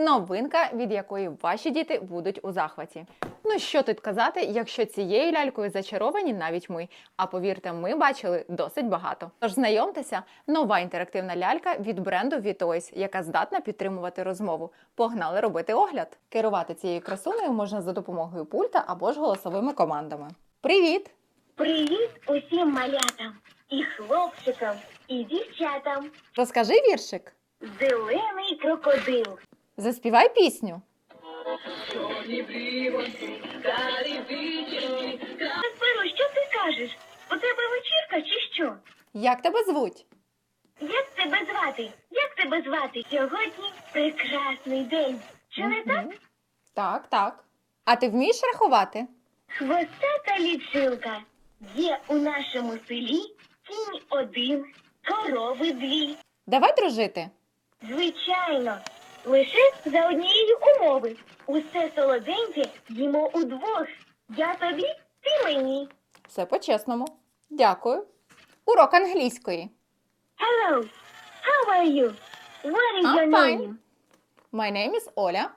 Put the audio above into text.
Новинка, від якої ваші діти будуть у захваті. Ну що тут казати, якщо цією лялькою зачаровані навіть ми. А повірте, ми бачили досить багато. Тож знайомтеся, нова інтерактивна лялька від бренду Vitoys, яка здатна підтримувати розмову. Погнали робити огляд. Керувати цією красунею можна за допомогою пульта або ж голосовими командами. Привіт! Привіт усім малятам, і хлопчикам, і дівчатам. Розкажи віршик. Зелений крокодил. Заспівай пісню. Каспиро, що ти кажеш? У тебе вечірка чи що? Як тебе звуть? Як тебе звати? Як тебе звати? Сьогодні прекрасний день. Чи не так? Так, так. А ти вмієш рахувати? Хвостата лічилка. Є у нашому селі кінь один, корови дві. Давай дружити. Звичайно, лише за однієї умови. Усе солоденьке їмо удвох. Я тобі, ти мені. Все по-чесному. Дякую. Урок англійської. Hello, how are you? What is I'm your fine. name? My name is Оля.